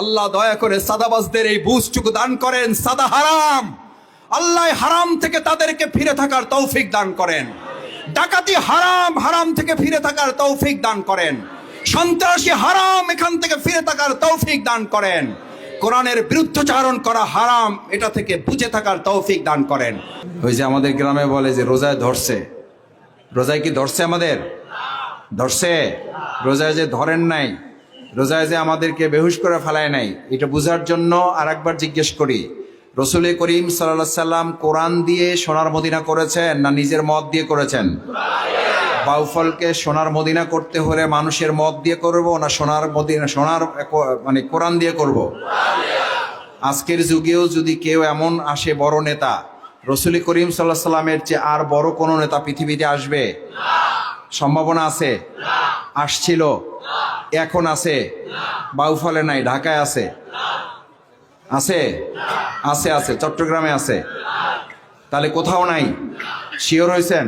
আল্লাহ দয়া করে সাদাবাজদের এই বুঝটুকু দান করেন সাদা হারাম। আল্লাহ হারাম থেকে তাদেরকে ফিরে থাকার তৌফিক দান করেন। ডাকাতি হারাম হারাম থেকে ফিরে থাকার তৌফিক দান করেন। সন্ত্রাসী হারাম এখান থেকে ফিরে থাকার তৌফিক দান করেন। কোরআনের বিরুদ্ধচারণ করা হারাম এটা থেকে বুঝে থাকার তৌফিক দান করেন। ওই যে আমাদের গ্রামে বলে যে রোজায় ধরছে। রোজায় কি ধরছে আমাদের? ধরছে? রোজায় যে ধরেন নাই। রোজায় যে আমাদেরকে বেহুশ করে ফেলায় নাই, এটা বোঝার জন্য আর একবার জিজ্ঞেস করি, রসুল করিম সাল্লা সাল্লাম কোরআন দিয়ে সোনার মদিনা করেছেন না নিজের মত দিয়ে করেছেন? বাউফলকে সোনার মদিনা করতে হলে মানুষের মত দিয়ে করব না সোনার মদিনা, সোনার মানে কোরআন দিয়ে করব? আজকের যুগেও যদি কেউ এমন আসে বড় নেতা, রসুল করিম সাল্লাহ সাল্লামের চেয়ে আর বড় কোনো নেতা পৃথিবীতে আসবে? সম্ভাবনা আছে? আসছিল। এখন আছে? বাউফলে নাই, ঢাকায় আছে? আছে? আছে আছে। চট্টগ্রামে আছে? তাহলে কোথাও নাই? শিওর হয়েছেন?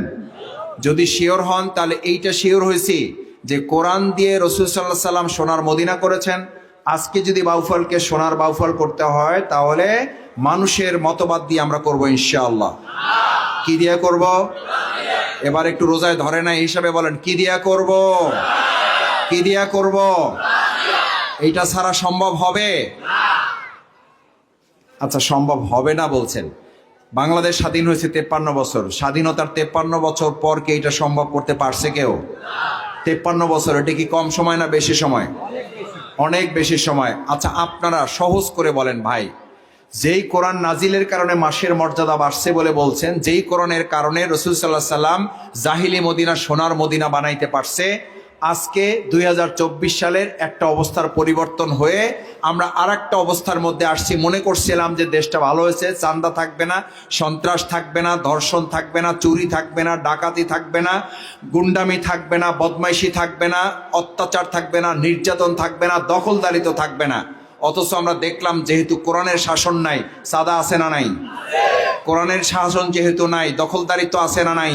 যদি শিওর হন, তাহলে এইটা শিওর হয়েছি যে কোরআন দিয়ে রসুল সাল্লাহ সাল্লাম সোনার মদিনা করেছেন। আজকে যদি বাউফলকে সোনার বাউফল করতে হয়, তাহলে মানুষের মতবাদ দিয়ে আমরা করব ইনশাআল্লাহ। কি দিয়ে করব? এবার একটু রোজায় ধরে না হিসাবে বলেন, কি দিয়া করব? কি দিয়া করব? এইটা ছাড়া সম্ভব হবে? আচ্ছা সম্ভব হবে না বলছেন। বাংলাদেশ স্বাধীন হয়েছে তেপ্পান্ন বছর। স্বাধীনতার তেপ্পান্ন বছর পর কি এটা সম্ভব করতে পারছে কেউ? তেপ্পান্ন বছর, এটা কি কম সময় না বেশি সময়? অনেক বেশি সময়। আচ্ছা আপনারা সহজ করে বলেন ভাই। যেই কোরআন নাজিলের কারণে মাসের মর্যাদা বাড়ছে বলে বলছেন, যেই কোরআনের কারণে রসুল সাল্লাহ সাল্লাম জাহিলি মদিনা সোনার মদিনা বানাইতে পারছে আজকে দুই হাজার চব্বিশ সালের একটা অবস্থার পরিবর্তন হয়ে আমরা আর একটা অবস্থার মধ্যে আসছি। মনে করছিলাম যে দেশটা ভালো হয়েছে, চান্দা থাকবে না, সন্ত্রাস থাকবে না, ধর্ষণ থাকবে না, চুরি থাকবে না, ডাকাতি থাকবে না, গুন্ডামি থাকবে না, বদমাইশি থাকবে না, অত্যাচার থাকবে না, নির্যাতন থাকবে না দখলদারিত থাকবে না। অথচ আমরা দেখলাম যেহেতু কোরআনের শাসন নাই, সাদা আছে না নাই? কোরআনের শাসন যেহেতু নাই, দখলদারিত্ব আছে না নাই?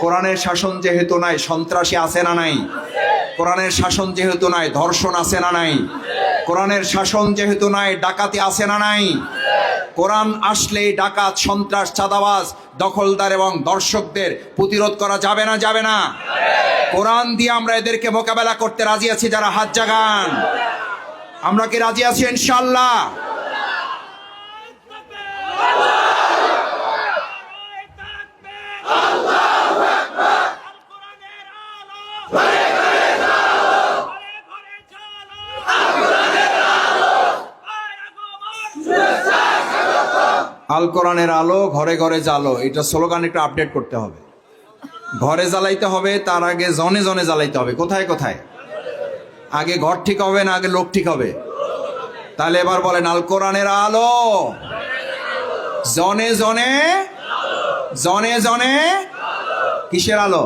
কোরআনের শাসন যেহেতু নাই, সন্ত্রাসী আছে না নাই? কোরআনের শাসন যেহেতু নাই, ধর্ষণ আছে না নাই? কোরআনের শাসন যেহেতু নাই, ডাকাতি আছে না নাই? কোরআন আসলেই ডাকাত, সন্ত্রাস, চাঁদাবাজ, দখলদার এবং দর্শকদের প্রতিরোধ করা যাবে না যাবে না? কোরআন দিয়ে আমরা এদেরকে মোকাবেলা করতে রাজি আছি যারা হাত জাগান। আমরা কি রাজি আছি ইনশাল্লাহ আল কোরআনের আলো ঘরে ঘরে জ্বালো। এটা স্লোগান একটু আপডেট করতে হবে। ঘরে জ্বালাইতে হবে, তার আগে জনে জনে জ্বালাইতে হবে। কোথায় কোথায়? আগে ঘর ঠিক হবে না আগে লোক ঠিক হবে? তাহলে এবার বলেন, আল কোরআনের আলো। জনে জনে জনে জনে, কিসের আলো?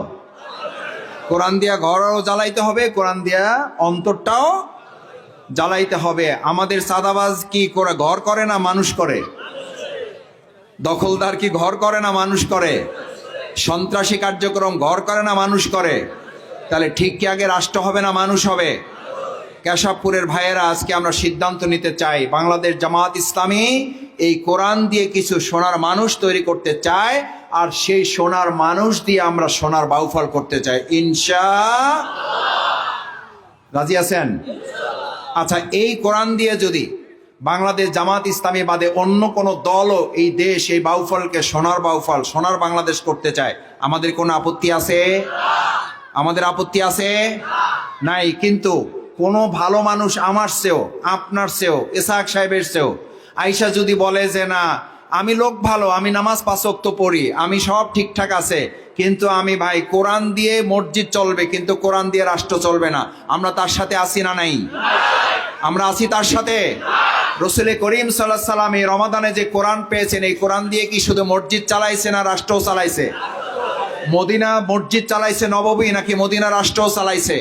কোরআন দিয়া ঘরও জ্বালাইতে হবে, কোরআন দিয়া অন্তরটাও জ্বালাইতে হবে। আমাদের সাদাবাজ কি করে ঘর করে না মানুষ করে? দখলদার কি ঘর করে না মানুষ করে? সন্ত্রাসী কার্যক্রম ঘর করে না মানুষ করে? তাহলে ঠিক কি আগে রাষ্ট্র হবে না মানুষ হবে? কেশবপুরের ভাইয়েরা, আজকে আমরা সিদ্ধান্ত নিতে চাই। বাংলাদেশ জামাত ইসলামী এই কোরআন দিয়ে কিছু সোনার মানুষ তৈরি করতে চায়, আর সেই সোনার মানুষ দিয়ে আমরা সোনার বাউফল করতে চাই। ইনশা রাজি আছেন? আচ্ছা এই কোরআন দিয়ে যদি বাংলাদেশ জামাত ইসলামী বাদে অন্য কোনো দলও এই দেশ এই বাউফলকে সোনার বাউফল, সোনার বাংলাদেশ করতে চায়, আমাদের কোনো আপত্তি আছে? আমাদের আপত্তি আছে? নাই, কিন্তু কোনো ভালো মানুষ আমার চেয়েও, আপনার চেয়েও এসাক সাহেবের চেয়েও। আইসা যদি বলে যে, না, আমি লোক ভালো, আমি নামাজ পাঁচক্ত পড়ি, আমি সব ঠিকঠাক আছে, কিন্তু আমি ভাই কোরআন দিয়ে মসজিদ চলবে, কিন্তু কোরআন দিয়ে রাষ্ট্র চলবে না, আমরা তার সাথে আসি না নাই? আমরা আছি তার সাথে? রসুল করিম সাল্লাহ সাল্লাম এই রমাদানে যে কোরআন পেয়েছেন, এই কোরআন দিয়ে কি শুধু মসজিদ চালাইছে না রাষ্ট্রও চালাইছে? মদিনা মসজিদ চালাইছে নববী নাকি মদিনা রাষ্ট্রও চালাইছে?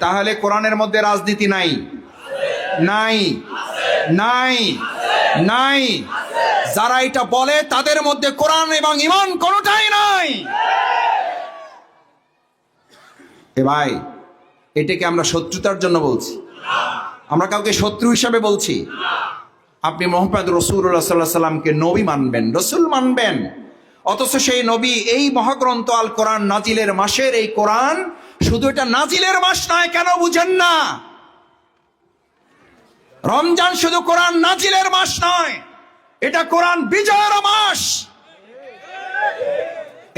তাহলে কোরআনের মধ্যে রাজনীতি নাই। নাই। নাই। নাই। যারা এটা বলে, তাদের মধ্যে কোরআন এবং ইমান কোনোটাই নাই। এ ভাই, এটাকে আমরা শত্রুতার জন্য বলছি। আমরা কাউকে শত্রু হিসাবে বলছি। আপনি মোহাম্মদ রসুল্লাহ সাল্লাহ সাল্লামকে নবী মানবেন, রসুল মানবেন। অথচ সেই নবী এই মহাগ্রন্থ আল কোরআন নাজিলের মাসের এই কোরআন শুধু এটা নাজিলের মাস নয়, কেন বুঝেন না? রমজান শুধু কোরআন নাজিলের মাস নয়, এটা কোরআন বিজয়ের মাস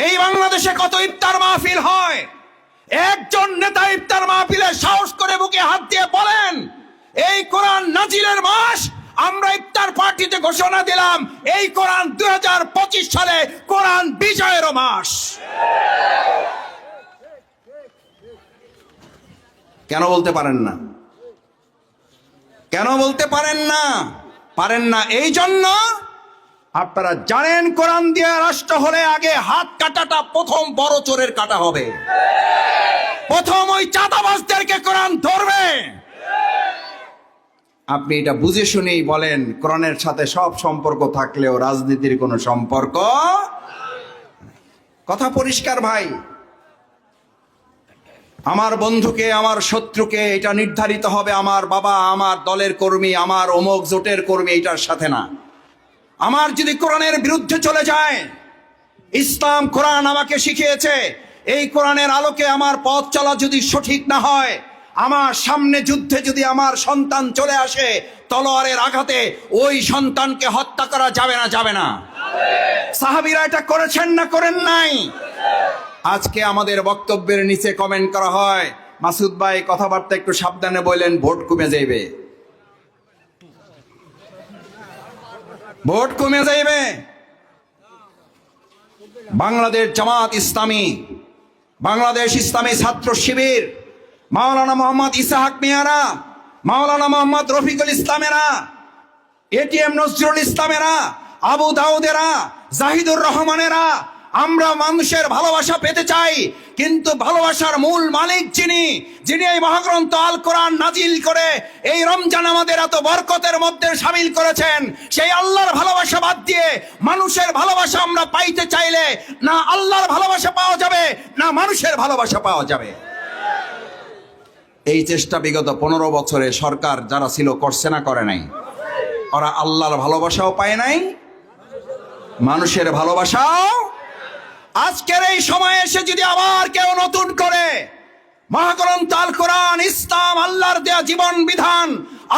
এই বাংলাদেশে কত ইফতার মাহফিল হয়? একজন নেতা ইফতার মাহফিলে সাহস করে বুকে হাত দিয়ে বলেন, এই কোরআন নাজিলের মাস আমরা ইফতার পার্টিতে ঘোষণা দিলাম, এই কোরআন দুই হাজার পঁচিশ সালে কোরআন বিজয়ের মাস। কেন বলতে পারেন না? কেন বলতে পারেন না? পারেন না এই জন্য আপনারা জানেন, কোরআন দিয়ে রাষ্ট্র হলে আগে হাত কাটাটা প্রথম বড় চোরের কাটা হবে। প্রথম ওই চাঁদাবাজদেরকে কোরআন ধরবে। আপনি এটা বুঝে শুনেই বলেন, কোরআনের সাথে সব সম্পর্ক থাকলেও রাজনীতির কোনো সম্পর্ক কথা পরিষ্কার ভাই। আমার বন্ধুকে, আমার শত্রুকে এটা নির্ধারিত হবে আমার বাবা, আমার দলের কর্মী, আমার অমোক জোটের কর্মী, এটার সাথে না। আমার যদি কোরআনের বিরুদ্ধে চলে যায়, ইসলাম কোরআন আমাকে শিখিয়েছে, এই কোরআনের আলোকে আমার পথ চলা যদি সঠিক না হয়, আমার সামনে যুদ্ধে যদি আমার সন্তান চলে আসে তলোয়ারের আঘাতে, ওই সন্তানকে হত্যা করা যাবে না যাবে না। সাহাবিরা এটা করেছেন না করেন নাই? আজকে আমাদের বক্তব্যের নিচে কমেন্ট করা হয়। মাসুদ ভাই, কথাবার্তা একটু সাবধানে বললেন ভোট কমে যাইবে। ভোট কমে যাইবে। বাংলাদেশ জামাত ইসলামী, বাংলাদেশ ইসলামী ছাত্র শিবির, মাওলানা মোহাম্মদ ইসাহাক মিয়ারা, মাওলানা মোহাম্মদ রফিকুল ইসলামেরা এটিএম নজরুল ইসলামেরা, আবু দাউদেরা, জাহিদুর রহমানেরা আমরা মানুষের ভালোবাসা পেতে চাই, কিন্তু ভালোবাসার মূল মালিক যিনি যিনি এই মহাগ্রন্থ আল কোরআন নাজিল করে এই রমজান আমাদের এত বরকতের মধ্যে সামিল করেছেন, সেই আল্লাহর ভালোবাসা বাদ দিয়ে মানুষের ভালোবাসা আমরা পাইতে চাইলে না আল্লাহর ভালোবাসা পাওয়া যাবে, না মানুষের ভালোবাসা পাওয়া যাবে। এই চেষ্টা বিগত পনেরো বছরে সরকার যারা ছিল করছে না, করে নাই। ওরা আল্লাহর ভালোবাসাও পায় নাই, মানুষের ভালোবাসাও আজকের এই সময়ে এসে যদি আবার কেউ নতুন করে মহাকরণ তাল কোরআন, ইসলাম, আল্লাহর দেয়া জীবন বিধান,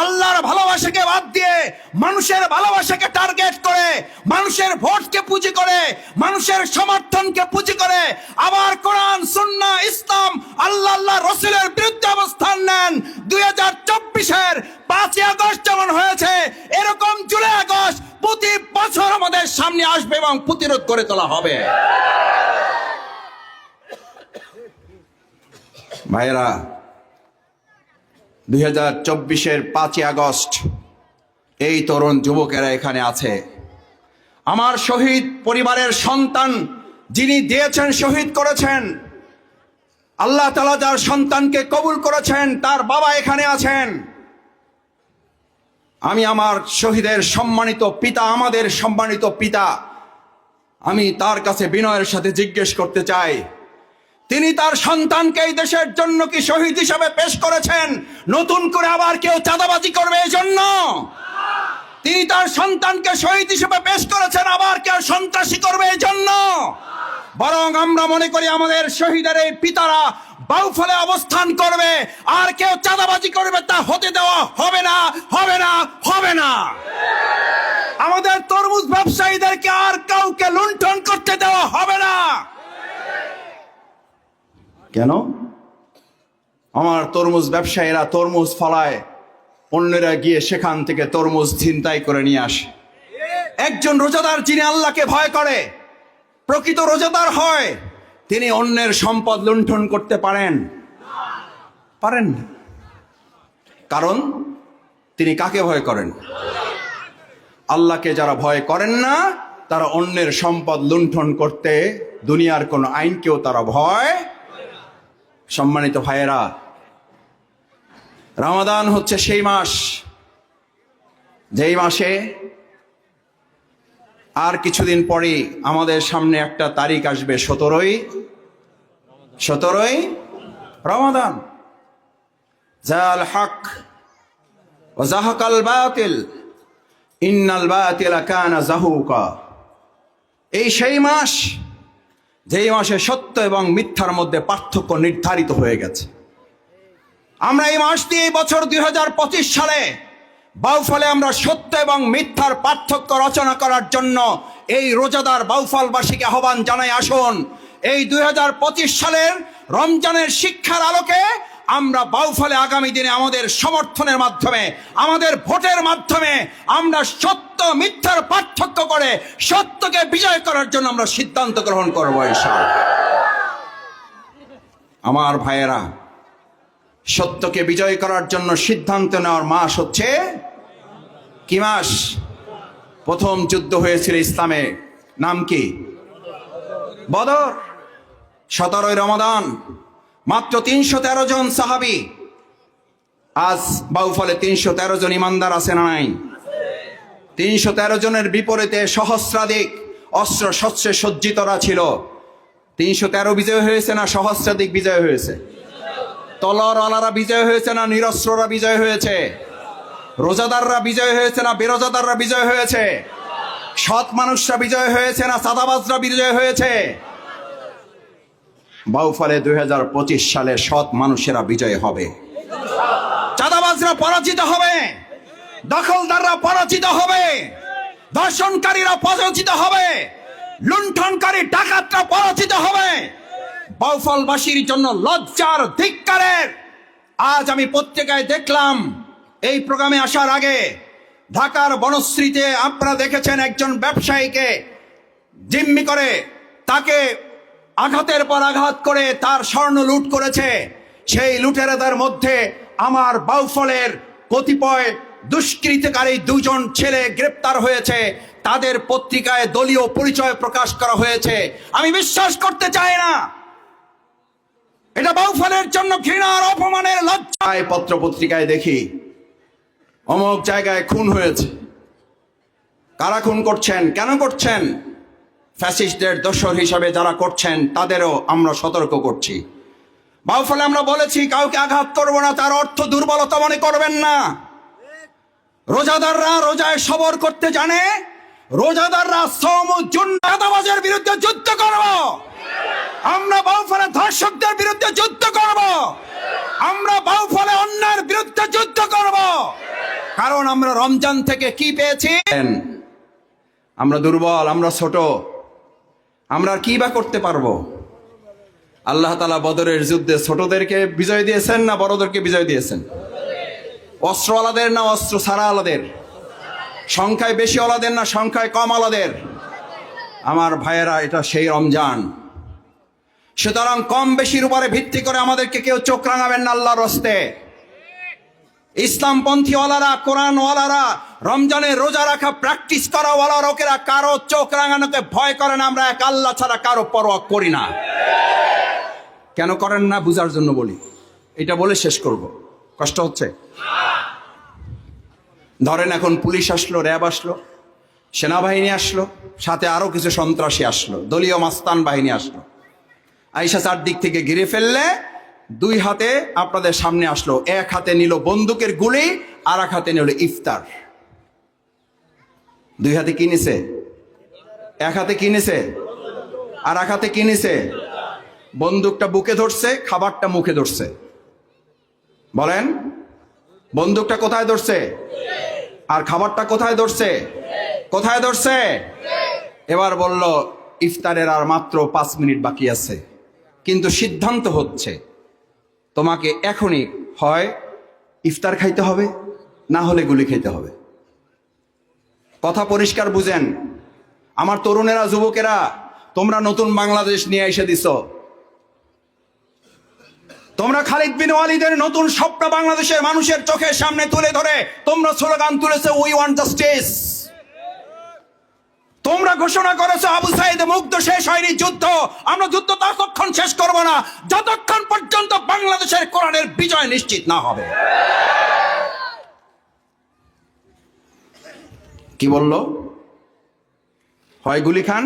আল্লাহর ভালোবাসাকে বাদ দিয়ে মানুষের ভালোবাসাকে টার্গেট করে, মানুষের ভোটকে পুঁজি করে, মানুষের সমর্থনকে পুঁজি করে, আবার কোরআন সুন্না ইসলাম আল্লাহ আল্লাহ রসুলের বিরুদ্ধে অবস্থান নেন। দুই হাজার চব্বিশের পাঁচই আগস্ট যেমন হয়েছে, এরকম জুলাই আগস্ট প্রতি বছর আমাদের সামনে আসবে এবং প্রতিরোধ করে তোলা হবে। ভাইরা দুই হাজার চব্বিশের পাঁচই আগস্ট এই তরুণ যুবকেরা এখানে আছে। আমার শহীদ পরিবারের সন্তান যিনি দিয়েছেন, শহীদ করেছেন আল্লাহ তালা যার সন্তানকে কবুল করেছেন, তার বাবা এখানে আছেন। আমি আমার শহীদের সম্মানিত পিতা, আমাদের সম্মানিত পিতা, আমি তার কাছে বিনয়ের সাথে জিজ্ঞেস করতে চাই, তিনি তার সন্তানকে এই দেশের জন্য কি শহীদ হিসাবে পেশ করেছেন? নতুন করে আবার কেউ চাঁদাবাজি করবে এই জন্য তিনি তার সন্তানকে শহীদ হিসেবে পেশ করেছেন, আবার কেউ সন্ত্রাসী করবে এই জন্য বরং আমরা মনে করি আমাদের শহীদের এই পিতারা বাউফলে অবস্থান করবে। আর কেউ চাঁদাবাজি করবে তা হতে দেওয়া হবে না হবে না হবে না। আমাদের তরমুজ ব্যবসায়ীদেরকে আর কাউকে লুণ্ঠন করতে দেওয়া হবে না। কেন? আমার তরমুজ ব্যবসায়ীরা তরমুজ ফলায়, অন্যরা গিয়ে সেখান থেকে তরমুজ ছিনতাই করে নিয়ে আসে। একজন রোজাদার যিনি আল্লাহকে ভয় করে প্রকৃত রোজাদার হয়, তিনি অন্যের সম্পদ লুণ্ঠন করতে পারেন পারেন না। কারণ তিনি কাকে ভয় করেন আল্লাহকে যারা ভয় করেন না, তারা অন্যের সম্পদ লুণ্ঠন করতে দুনিয়ার কোনো আইনকেও তারা ভয় সম্মানিত ভাইয়েরা, রামাদান হচ্ছে সেই মাস, যেই মাসে আর কিছুদিন পরে আমাদের সামনে একটা তারিখ আসবে সতেরোই সতেরোই রমাদান। জাল হক ওজাহাকাল বাতিল, ইন্নাল বাতিলা কানা জাহুকা এই সেই মাস, যেই মাসে সত্য এবং মিথ্যার মধ্যে পার্থক্য নির্ধারিত হয়ে গেছে। আমরা এই মাস দিয়ে বছর দুই হাজার পঁচিশ সালে বাউফলে আমরা সত্য এবং মিথ্যার পার্থক্য রচনা করার জন্য এই রোজাদার বাউফলবাসীকে আহ্বান জানাই, আসুন। এই দুই হাজার পঁচিশ সালের রমজানের শিক্ষার আলোকে আমরা বাউফলে আগামী দিনে আমাদের সমর্থনের মাধ্যমে, আমাদের ভোটের মাধ্যমে আমরা সত্য, মিথ্যার পার্থক্য করে সত্যকে বিজয় করার জন্য আমরা সিদ্ধান্ত গ্রহণ করব আমার ভাইয়েরা, সত্যকে বিজয় করার জন্য সিদ্ধান্ত নেওয়ার মাস হচ্ছে কি মাস? প্রথম যুদ্ধ হয়েছিল ইসলামে। নাম কি? বদর। সতেরোই রমাদান মাত্র তিনশো তেরো জন সাহাবি। আজ বাউফলে তিনশো তেরো জন ইমানদার আছে না নাই? তিনশো তেরো জনের বিপরীতে সহস্রাধিক অস্ত্র শস্ত্রে সজ্জিতরা ছিল। তিনশো তেরো বিজয় হয়েছে না সহস্রাধিক বিজয় হয়েছে? তলর আলারা বিজয় হয়েছে না নিরস্ত্ররা বিজয় হয়েছে? রোজাদাররা বিজয় হয়েছে না বেরোজাদাররা বিজয় হয়েছে? সৎ মানুষরা বিজয় হয়েছে না সাদাবাজরা বিজয় হয়েছে? বাউফলে দুই হাজার পঁচিশ সালে সৎ মানুষেরা বিজয় হবে। চাঁদাবাজরা পরাজিত হবে। দখলদাররা পরাজিত হবে। ধর্ষণকারীরা পরাজিত হবে। লুণ্ঠনকারী ডাকাতরা পরাজিত হবে। বাউফলবাসীর জন্য লজ্জার ধিক্কারের। আজ আমি পত্রিকায় দেখলাম এই প্রোগ্রামে আসার আগে ঢাকার বনশ্রীতে আপনারা দেখেছেন একজন ব্যবসায়ীকে জিম্মি করে তাকে আঘাতের পর আঘাত করে তার স্বর্ণ লুট করেছে। সেই লুটেরাদের মধ্যে আমার বাউফলের কতিপয় দুষ্কৃতকারী দুজন ছেলে গ্রেপ্তার হয়েছে। তাদের পত্রিকায় দলীয় পরিচয় প্রকাশ করা হয়েছে। আমি বিশ্বাস করতে চাই না। এটা বাউফলের জন্য ঘৃণার অপমানের লজ্জায় পত্র পত্রিকায় দেখি। অমুক জায়গায় খুন হয়েছে। কারা খুন করছেন? কেন করছেন? ফ্যাসিস্টদের দোসর হিসাবে যারা করছেন, তাদেরও আমরা সতর্ক করছি। বাউফলে আমরা বলেছি, কাউকে আঘাত করব না, তার অর্থ দুর্বলতা মনে করবেন না। রোজাদাররা রোজায় সবর করতে জানে, রোজাদাররা সোম জুন্নাদাবাজের বিরুদ্ধে যুদ্ধ করব। আমরা বাউফলে ধর্ষকদের বিরুদ্ধে যুদ্ধ করব। আমরা বাউফলে অন্যায়ের বিরুদ্ধে যুদ্ধ করব। কারণ আমরা রমজান থেকে কি পেয়েছি? আমরা দুর্বল, আমরা ছোট। আমরা কি বা করতে পারব? আল্লাহ তালা বদরের যুদ্ধে ছোটদেরকে বিজয় দিয়েছেন না বড়দেরকে বিজয় দিয়েছেন? অস্ত্র আলাদের না অস্ত্র ছাড়া আলাদের সংখ্যায় বেশি আলাদের না সংখ্যায় কম আলাদের আমার ভাইয়েরা, এটা সেই রমজান। সুতরাং কম বেশির উপরে ভিত্তি করে আমাদেরকে কেউ চোখ রাঙাবেন না আল্লাহর রস্তে ইসলামপন্থী ওয়ালারা কোরআন ওয়ালারা রমজানে রোজা রাখা প্র্যাকটিস করা ওয়ালা লোকেরা কারও চোখ রাঙানোকে ভয় করে না, আমরা এক আল্লাহ ছাড়া কারও পরোয়া করি না। কেন করেন না, বুঝার জন্য বলি। এটা বলে শেষ করব। কষ্ট হচ্ছে? ধরেন এখন পুলিশ আসলো, র্যাব আসলো, সেনাবাহিনী আসলো, সাথে আরও কিছু সন্ত্রাসী আসলো, দলীয় মাস্তান বাহিনী আসলো। আইসা চারদিক থেকে ঘিরে ফেললে দুই হাতে আপনাদের সামনে আসলো, এক হাতে নিল বন্দুকের গুলি, আর এক হাতে নিল ইফতার। দুই হাতে কিনেছে এক হাতে কিনেছে আর এক হাতে কিনেছে বন্দুকটা বুকে ধরছে, খাবারটা মুখে ধরছে। বলেন, বন্দুকটা কোথায় ধরছে? আর খাবারটা কোথায় ধরছে? কোথায় ধরছে? এবার বলল, ইফতারের আর মাত্র পাঁচ মিনিট বাকি আছে, কিন্তু সিদ্ধান্ত হচ্ছে। তোমাকে এখনই হয় ইফতার খাইতে হবে, না হলে গুলি খেতে হবে। কথা পরিষ্কার বুঝেন, আমার তরুণেরা, যুবকেরা, তোমরা নতুন বাংলাদেশ নিয়ে এসে দিছ। তোমরা খালিদ বিন ওয়ালিদের নতুন স্বপ্ন বাংলাদেশের মানুষের চোখের সামনে তুলে ধরে, তোমরা স্লোগান তুলেছে উই ওয়ান্ট জাস্টিস তোমরা ঘোষণা করেছ আবু সাইদ মুগ্ধ শেষ হয়নি যুদ্ধ। আমরা যুদ্ধ ততক্ষণ শেষ করব না, যতক্ষণ পর্যন্ত বাংলাদেশের কোরআনের বিজয় নিশ্চিত না হবে। কি বলল? হয় গুলি খান?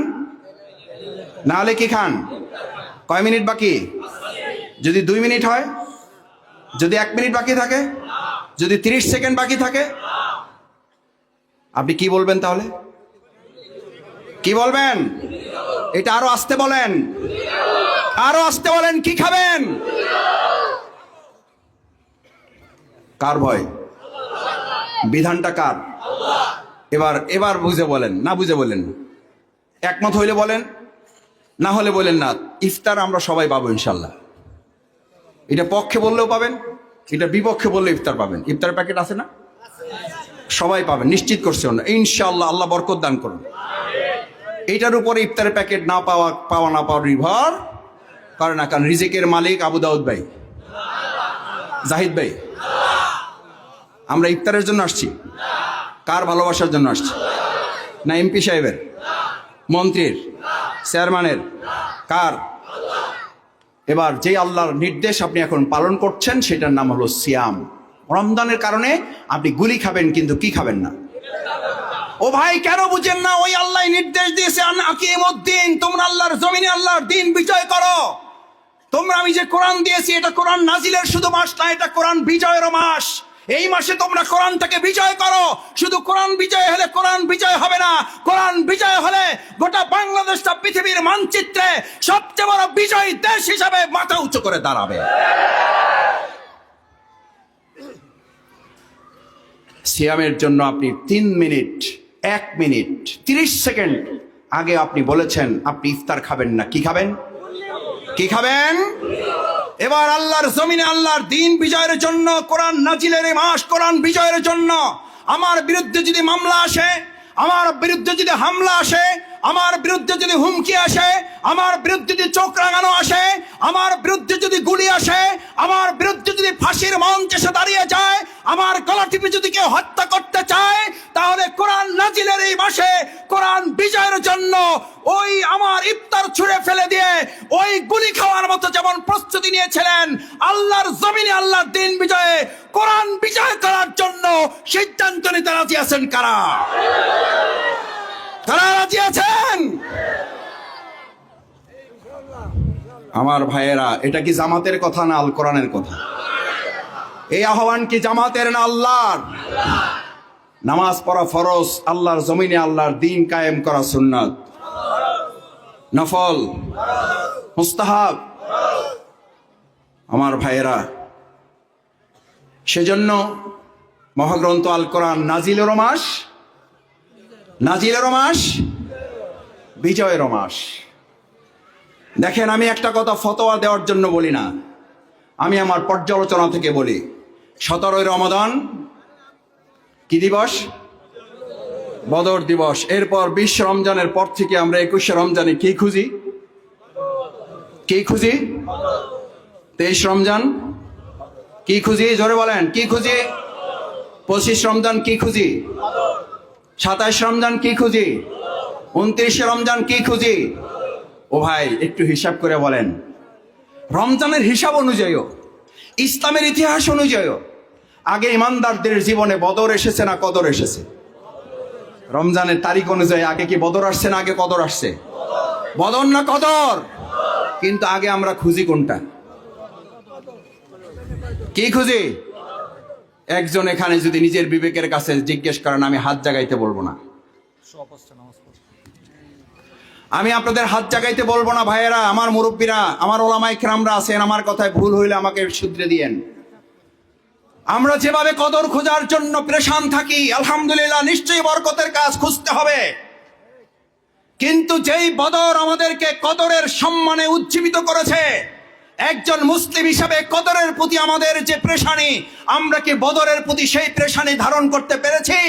না হলে কি খান? কয় মিনিট বাকি? যদি দুই মিনিট হয়? যদি এক মিনিট বাকি থাকে? যদি তিরিশ সেকেন্ড বাকি থাকে? আপনি কি বলবেন তাহলে? কি বলবেন? এটা আরও আসতে বলেন। আরও আসতে বলেন, কি খাবেন? কার ভয়? বিধানটা কার? এবার এবার বুঝে বলেন, না বুঝে বলেন। একমত হইলে বলেন, না হলে বলেন না। ইফতার আমরা সবাই পাবো ইনশাল্লাহ। এটা পক্ষে বললেও পাবেন, এটা বিপক্ষে বললে ইফতার পাবেন। ইফতার প্যাকেট আছে না? সবাই পাবেন, নিশ্চিত করছে ইনশাল্লাহ আল্লাহ বরকত দান করুন। এইটার উপরে ইফতারের প্যাকেট না পাওয়া পাওয়া না পাওয়ার নির্ভর করে না? কারণ রিজিকের মালিক আবু দাউদ ভাই। জাহিদ ভাই। আমরা ইফতারের জন্য আসছি। কার ভালোবাসার জন্য আসছি? না এমপি সাহেবের? মন্ত্রীর? চেয়ারম্যানের? কার? এবার যে আল্লাহর নির্দেশ আপনি এখন পালন করছেন, সেটার নাম হলো সিয়াম। রমদানের কারণে আপনি গুলি খাবেন, কিন্তু কি খাবেন না? ও ভাই, কেন বুঝেন না? ওই আল্লাহ নির্দেশ দিয়েছে, আন আকিম তোমরা আল্লাহর জমিনে আল্লাহর দিন বিজয় করো। তোমরা, আমি যে কোরআন দিয়েছি, এটা কোরআন নাজিলের শুধু মাস না, এটা কোরআন বিজয়ের মাস। এই মাসে তোমরা কোরআনটাকে বিজয় করো। শুধু কোরআন বিজয় হলে কোরআন বিজয় হবে না। কোরআন বিজয় হলে গোটা বাংলাদেশটা পৃথিবীর মানচিত্রে সবচেয়ে বড় বিজয় দেশ হিসাবে মাথা উঁচু করে দাঁড়াবে। সিয়ামের জন্য আপনি তিন মিনিট এক মিনিট, তিরিশ সেকেন্ড আগে আপনি বলেছেন, আপনি ইফতার খাবেন না, কি খাবেন? কি খাবেন? এবার আল্লাহর জমিনে আল্লাহর দিন বিজয়ের জন্য, কোরআন নাজিলের মাস কোরআন বিজয়ের জন্য, আমার বিরুদ্ধে যদি মামলা আসে, আমার বিরুদ্ধে যদি হামলা আসে আমার বিরুদ্ধে যদি হুমকি আসে, আমার বিরুদ্ধে যদি চোখ রাঙানো আসে, আমার বিরুদ্ধে যদি গুলি আসে, আমার বিরুদ্ধে যদি ফাঁসির মঞ্চ এসে দাঁড়িয়ে যায়, আমার গলা টিপে যদি কেউ হত্যা করতে চায়, তাহলে কোরআন নাজিলের এই মাসে কোরআন বিজয়ের জন্য ওই আমার ইফতার ছুঁড়ে ফেলে দিয়ে ওই গুলি খাওয়ার মতো যেমন প্রস্তুতি নিয়েছিলেন, আল্লাহর জমিনে আল্লাহর দিন বিজয়ে কোরআন বিজয় করার জন্য সিদ্ধান্ত নিতে রাজি আছেন কারা? কারা রাজি আছেন? আমার ভাইয়েরা, এটা কি জামাতের কথা না আল কোরআনের কথা? এই আহ্বান কি জামাতের না আল্লাহর? নামাজ পড়া ফরজ, আল্লাহর জমিনে আল্লাহর দিন কায়েম করা সুন্নাত। নফল, মুস্তাহাব। আমার ভাইয়েরা, সেজন্য মহাগ্রন্থ আল কোরআন নাজিলেরও মাস নাজিলেরও মাস বিজয়েরও মাস দেখেন, আমি একটা কথা ফতোয়া দেওয়ার জন্য বলি না। আমি আমার পর্যালোচনা থেকে বলি, সতেরোই রমাদান কি দিবস? বদর দিবস। এরপর বিশ রমজানের পর থেকে আমরা একুশে রমজানে কি খুঁজি? কি খুঁজি? তেইশ রমজান। কি খুঁজি? জোরে বলেন, কি খুঁজি? পঁচিশ রমজান কি খুঁজি? সাতাইশ রমজান কি খুঁজি? উনত্রিশে রমজান কি খুঁজি? ও ভাই, একটু হিসাব করে বলেন। রমজানের হিসাব অনুযায়ীও, ইসলামের ইতিহাস অনুযায়ীও, আগে ইমানদারদের জীবনে বদর এসেছে না কদর এসেছে? রমজানের তারিখ অনুযায়ী আগে কি বদর আসছে না আগে কদর আসছে? বদর না কদর? কিন্তু আগে আমরা খুঁজি কোনটা? কি খুঁজি? একজন এখানে যদি নিজের বিবেকের কাছে জিজ্ঞেস করেন, আমি হাত জাগাইতে বলব না? আমি আপনাদের হাত জাগাইতে বলব না, ভাইয়েরা। আমার মুরব্বীরা, আমার ওলামাই ক্রামরা আছেন, আমার কথায় ভুল হইলে আমাকে শুধরে দিয়েন। আমরা যেভাবে কদর খোঁজার জন্য প্রেশান থাকি, আলহামদুলিল্লাহ নিশ্চয়ই বরকতের কাজ খুঁজতে হবে। কিন্তু যেই বদর আমাদেরকে কদরের সম্মানে উজ্জীবিত করেছে একজন মুসলিম হিসাবে কদরের প্রতি আমাদের যে প্রেশানি, আমরা কি বদরের প্রতি সেই প্রেশানি ধারণ করতে পেরেছি?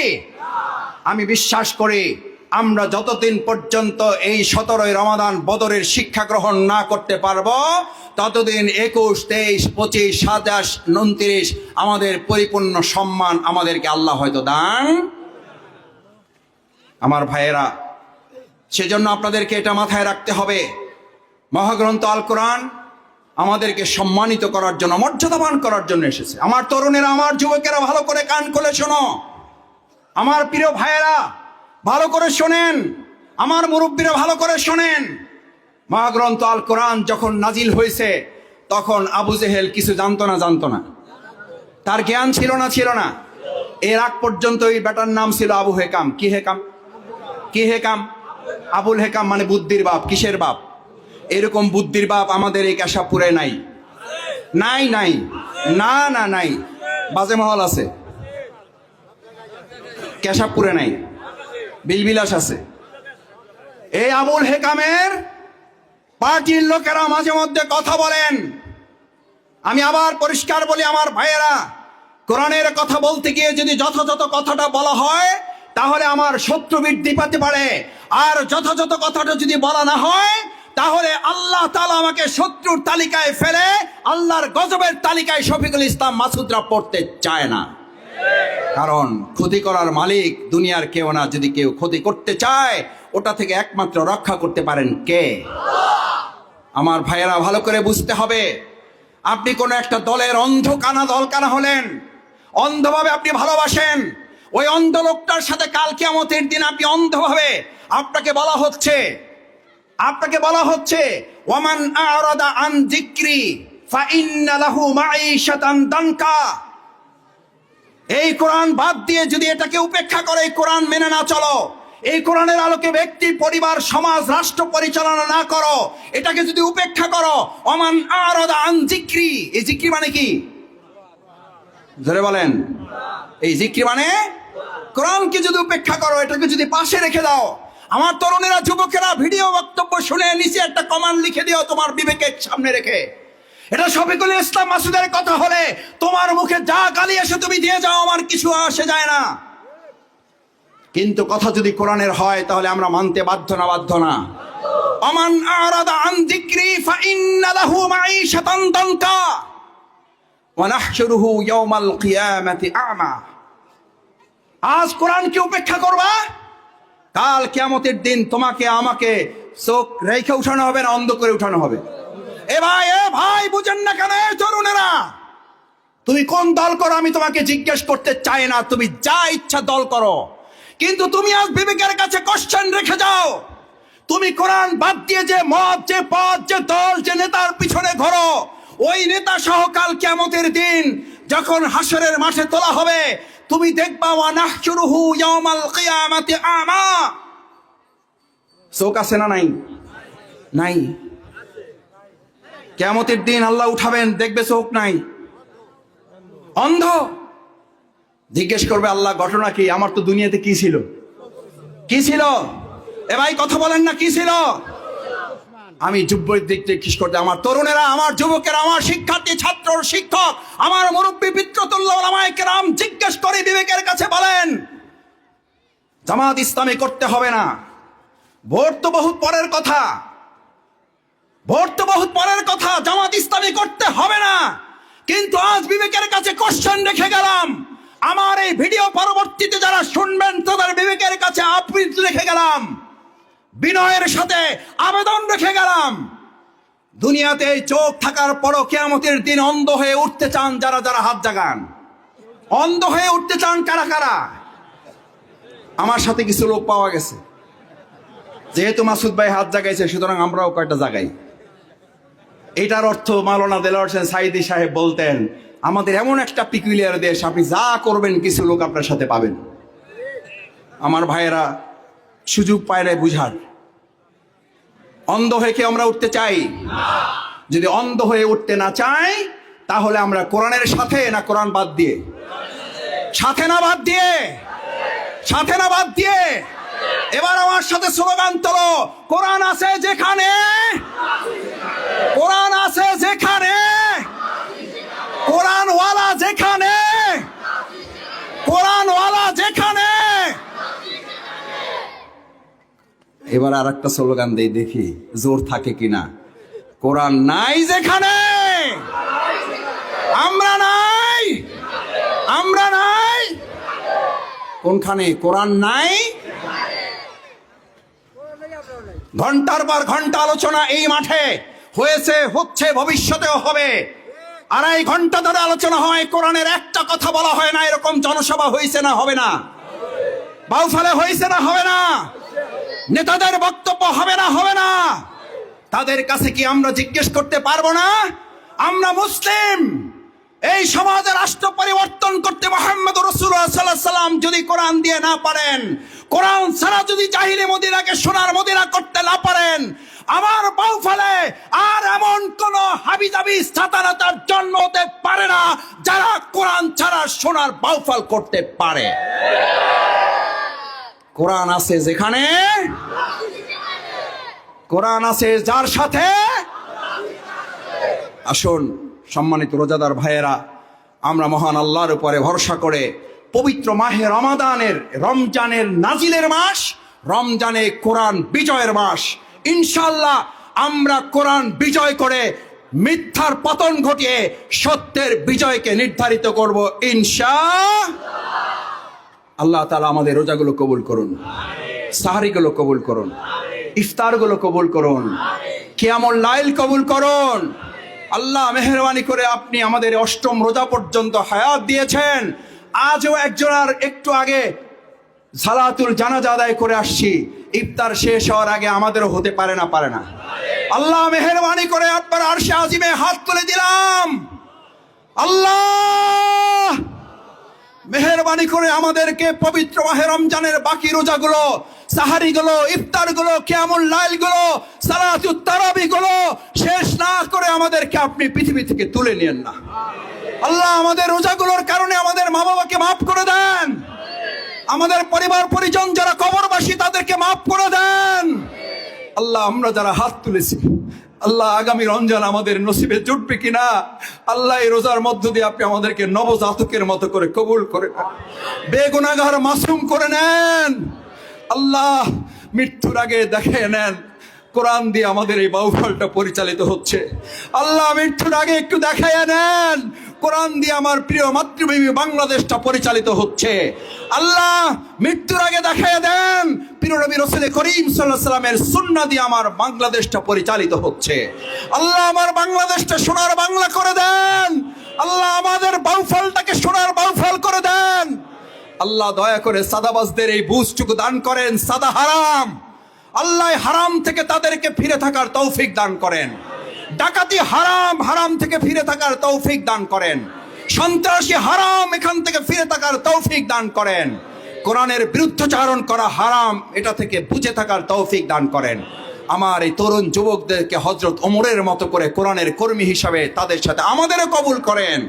আমি বিশ্বাস করি, আমরা যতদিন পর্যন্ত এই সতেরোই রমাদান বদরের শিক্ষা গ্রহণ না করতে পারব, ততদিন একুশ, তেইশ, পঁচিশ, সাতাশ, উনত্রিশ আমাদের পরিপূর্ণ সম্মান আমাদেরকে আল্লাহ হয়তো দান। আমার ভাইয়েরা, সেজন্য আপনাদেরকে এটা মাথায় রাখতে হবে। মহাগ্রন্থ আল কোরআন আমাদেরকে সম্মানিত করার জন্য, মর্যাদাবান করার জন্য এসেছে। আমার তরুণেরা, আমার যুবকেরা ভালো করে কান খুলে শোনো। আমার প্রিয় ভাইয়েরা, ভালো করে শোনেন। আমার মুরব্বীরা ভালো করে শোনেন। মহাগ্রন্থ আল কোরআন যখন নাজিল হয়েছে, তখন আবু জেহেল কিছু জানতো না জানতো না। তার জ্ঞান ছিল না ছিল না। এর আগ পর্যন্ত এই বেটার নাম ছিল আবু হেকাম। কি হেকাম? কি হেকাম? আবুল হেকাম মানে বুদ্ধির বাপ, কিসের বাপ? এরকম বুদ্ধির বাপ আমাদের এই কেশাপুরে নাই। নাই নাই। না না, নাই। বাজে মহল আছে। কেশাবপুরে নাই। বিলবিলাস আছে। এই আবুল হেকামের পার্টির লোকেরা মাঝে মধ্যে কথা বলেন। আমি আবার পরিষ্কার বলি, আমার ভাইয়েরা, কোরআনের কথা বলতে গিয়ে যদি যথাযথ কথাটা বলা হয়, তাহলে আমার শত্রু বৃদ্ধি পেতে পারে। আর যথাযথ কথাটা যদি বলা না হয় তাহলে আল্লাহ তালা আমাকে শত্রুর তালিকায় ফেলে, আল্লাহর গজবের তালিকায় শফিকুল ইসলাম মাসুদরা পড়তে চায় না। কারণ ক্ষতি করার মালিক দুনিয়ার কেউ না, যদি কেউ ক্ষতি করতে চায়, ওটা থেকে একমাত্র রক্ষা করতে পারেন কে? আমার ভাইয়েরা, ভালো করে বুঝতে হবে। আপনি কোনো একটা দলের অন্ধ কানা দল কানা হলেন, অন্ধভাবে আপনি ভালোবাসেন। ওই অন্ধ লোকটার সাথে কাল কিয়ামতের দিন আপনি অন্ধভাবে আপনাকে বলা হচ্ছে আপনাকে বলা হচ্ছে ওয়ামান আরাদা আন দানকা এই কোরআন বাদ দিয়ে যদি এটাকে উপেক্ষা করে, এই কোরআন মেনে না চলো, এই কোরআনের আলোকে ব্যক্তি, পরিবার, সমাজ, রাষ্ট্র পরিচালনা না করো, এটাকে যদি উপেক্ষা করো অমান আরদা আন জিক্রি এই জিক্রি মানে কি? ধরে বলেন, এই জিক্রি মানে কোরআনকে যদি উপেক্ষা করো, এটাকে যদি পাশে রেখে দাও আমার তরুণেরা, যুবকেরা ভিডিও বক্তব্য শুনে নিচে একটা কমান্ড লিখে দিও তোমার বিবেকের সামনে রেখে। এটা শফিকুল ইসলাম মাসুদের কথা হলে তোমার মুখে যা গালি এসে তুমি দিয়ে যাও, আমার কিছু আসে যায় না। কিন্তু কথা যদি কোরআনের হয়, তাহলে আমরা মানতে বাধ্য না বাধ্য না। অমান আরাদা আন যিকরি ফাইন্না লাহু মাঈশাতান কিয়ামাতি আ'মা। আজ কোরআনকে উপেক্ষা করবা? কাল কিয়ামতের দিন তোমাকে, আমাকে চোখ রেখে উঠানো হবে না অন্ধ করে উঠানো হবে। এ ভাই এ ভাই, বুঝেন না কেন এই তরুণেরা? তুমি কোন দল করো, আমি তোমাকে জিজ্ঞেস করতে চাই না। তুমি যা ইচ্ছা দল করো। কিন্তু তুমি আজ বিবেকের কাছে কোশ্চেন রেখে যাও। তুমি কোরআন বাদ দিয়ে যে মত, যে পথ, যে দল, যে নেতার পিছনে ঘোরো, ওই নেতা সহ কাল কিয়ামতের দিন যখন হাসরের মাঠে তোলা হবে তুমি দেখবা ওয়া নাহশুরুহু ইয়াওমাল কিয়ামাতি আমা চোখ আছে না নাই? নাই। কেমতের দিন আল্লাহ উঠাবেন, দেখবে চোখ নাই। অন্ধ। জিজ্ঞেস করবে, আল্লাহ, ঘটনা কি? আমার তো দুনিয়াতে কি ছিল? কি ছিল? এ ভাই, কথা বলেন না, কি ছিল? আমি যুব্বর দিক থেকে জিজ্ঞেস করতে, আমার তরুণেরা, আমার যুবকেরা, আমার শিক্ষার্থী, ছাত্র, শিক্ষক, আমার মুরব্বী পিত্রতুল্লাহ রাম জিজ্ঞেস করে বিবেকের কাছে বলেন, জামাত ইসলামী করতে হবে না। ভোট তো বহুত পরের কথা। ভোট তো বহুত পরের কথা, জামাত ইসলামী করতে হবে না। কিন্তু আজ বিবেকের কাছে কোশ্চেন রেখে গেলাম। আমার এই ভিডিও পরবর্তীতে যারা শুনবেন, তাদের বিবেকের কাছে আবৃত্তি রেখে গেলাম। বিনয়ের সাথে আবেদন রেখে গেলাম। দুনিয়াতে চোখ থাকার পরও কেয়ামতের দিন অন্ধ হয়ে উঠতে চান যারা যারা হাত জাগান। অন্ধ হয়ে উঠতে চান কারা কারা? আমার সাথে কিছু লোক পাওয়া গেছে। যেহেতু মাসুদ ভাই হাত জাগাইছে, সুতরাং আমরাও কয়েকটা জাগাই। এটার অর্থ মাওলানা দেলোয়ার হোসেন সাইদি সাহেব বলতেন, আমাদের এমন একটা পিকুলিয়ার দেশ, আপনি যা করবেন কিছু লোক আপনার সাথে পাবেন। আমার ভাইয়েরা সুযোগ পায় না বুঝার। অন্ধ হয়ে কি আমরা উঠতে চাই? যদি অন্ধ হয়ে উঠতে না চাই, তাহলে আমরা কোরআনের সাথে না কোরআন বাদ দিয়ে? সাথে না বাদ দিয়ে? সাথে না বাদ দিয়ে? এবার আমার সাথে স্লোগান তোলো, কোরআন আছে যেখানে, কোরআন আছে যেখানে, কোরআনওয়ালা যেখানে কোরআনওয়ালা যেখানে। এবার আর একটা স্লোগান দেই, দেখি জোর থাকে কিনা। কোরআন নাই যেখানে, আমরা নাই আমরা নাই। কোনখানে? কোরআন নাই? ঘণ্টার পর ঘণ্টা আলোচনা এই মাঠে, হয়েছে, হচ্ছে, ভবিষ্যতেও হবে। আড়াই ঘণ্টা ধরে আলোচনা হয়, কোরআনের একটা কথা বলা হয় না, এরকম জনসভা হয়েছে না, হবে না। বাউফালে হয়েছে না, হবে না। নেতাদের বক্তব্য হবে না হবে না। তাদের কাছে কি আমরা জিজ্ঞেস করতে পারব না? আমরা মুসলিম। এই সমাজের রাষ্ট্র পরিবর্তন করতে মোহাম্মদ রসুল্লাহ যদি কোরআন দিয়ে না পারেন, কোরআন ছাড়া যদি জাহিলি মদিনাকে সোনার মদিনা করতে না পারেন, আমার বাউ ফেলে আর এমন কোন হাবিজাবি সাতানাতার জন্ম হতে পারে না যারা কোরআন ছাড়া সোনার বাউফাল করতে পারে। কোরআন আছে যেখানে? কোরআন আছে যার সাথে? আসুন, সম্মানিত রোজাদার ভাইয়েরা, আমরা মহান আল্লাহর উপরে ভরসা করে পবিত্র মাহে রমাদানের, রমজানের নাজিলের মাস, রমজানে কোরআন বিজয়ের মাস। ইনশাল্লাহ আমরা কোরআন বিজয় করে মিথ্যার পতন ঘটিয়ে সত্যের বিজয়কে নির্ধারিত করব, ইনশা আল্লাহ তালা আমাদের রোজাগুলো কবুল করুন। সাহারিগুলো কবুল করুন। ইফতারগুলো কবুল করুন। কিয়ামল লাইল কবুল করুন। আল্লাহ মেহরবানি করে আপনি আমাদের অষ্টম রোজা পর্যন্ত হায়াত দিয়েছেন। আজও একজন আর একটু আগে সালাতুল জানাজা আদায় করে আসছি। ইফতার শেষ হওয়ার আগে আমাদেরও হতে পারে না পারে না। আল্লাহ মেহরবানি করে আপনার আরশে আজিমে হাত তুলে দিলাম। আল্লাহ! মেহরবানি করে আমাদেরকে পবিত্র মাহে রমজানের বাকি রোজাগুলো, সাহারিগুলো, ইফতারগুলো কেমন লাইলগুলো, সালাতুত তারাবিগুলো শেষ না করে আমাদেরকে আপনি পৃথিবী থেকে তুলে নিয়েন না। আল্লাহ আমাদের রোজাগুলোর কারণে আমাদের মা বাবাকে মাফ করে দেন। আমাদের পরিবার পরিজন যারা কবরবাসী তাদেরকে মাফ করে দেন। আল্লাহ আমরা যারা হাত তুলেছি আল্লাহ আগামী রমজান আমাদের নসিবে জুটবে কিনা? আল্লাহ এই রোজার মধ্য দিয়ে আপনি আমাদেরকে নবজাতকের মতো করে কবুল করে বেগুনাগার মাসুম করে নেন। আল্লাহ মৃত্যুর আগে দেখে নেন। কোরআন দিয়ে আমাদের এই বাউফলটা পরিচালিত হচ্ছে। আল্লাহ মৃত্যুর আগে একটু দেখাইয়া নেন। কোরআন দিয়ে আমার প্রিয় মাতৃভূমি বাংলাদেশটা পরিচালিত হচ্ছে। আল্লাহ মৃত্যুর আগে দেখায় দেন, প্রিয় নবী রসুল করিম সাল্লাহ সুন্না দিয়ে আমার বাংলাদেশটা পরিচালিত হচ্ছে। আল্লাহ আমার বাংলাদেশটা সোনার বাংলা করে দেন। আল্লাহ আমাদের বাউফলটাকে সোনার বাউফল করে দেন। আল্লাহ দয়া করে সাদাবাজদের এই বুঝটুকু দান করেন, সাদা হারাম। আল্লাহ হারাম থেকে তাদেরকে ফিরে থাকার তৌফিক দান করেন। ডাকাতি হারাম হারাম থেকে ফিরে থাকার তৌফিক দান করেন। সন্ত্রাসী হারাম, এখান থেকে ফিরে থাকার তৌফিক দান করেন। কোরআনের বিরুদ্ধচারণ করা হারাম, এটা থেকে বুঝে থাকার তৌফিক দান করেন। আমার এই তরুণ যুবকদেরকে হজরত ওমরের মতো করে কোরআনের কর্মী হিসাবে তাদের সাথে আমাদেরও কবুল করেন।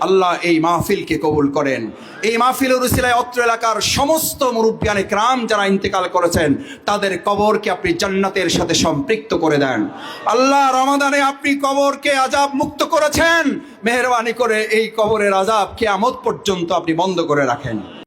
আল্লাহ এই মাহফিলকে কবুল করেন। এই মাহফিল রুসিলায় অত্র এলাকার সমস্ত মুরব্বিয়ানে ক্রাম যারা ইন্তেকাল করেছেন, তাদের কবরকে আপনি জান্নাতের সাথে সম্পৃক্ত করে দেন। আল্লাহ রমাদানে আপনি কবরকে আজাব মুক্ত করেছেন। মেহরবানি করে এই কবরের আজাব কেয়ামত পর্যন্ত আপনি বন্ধ করে রাখেন।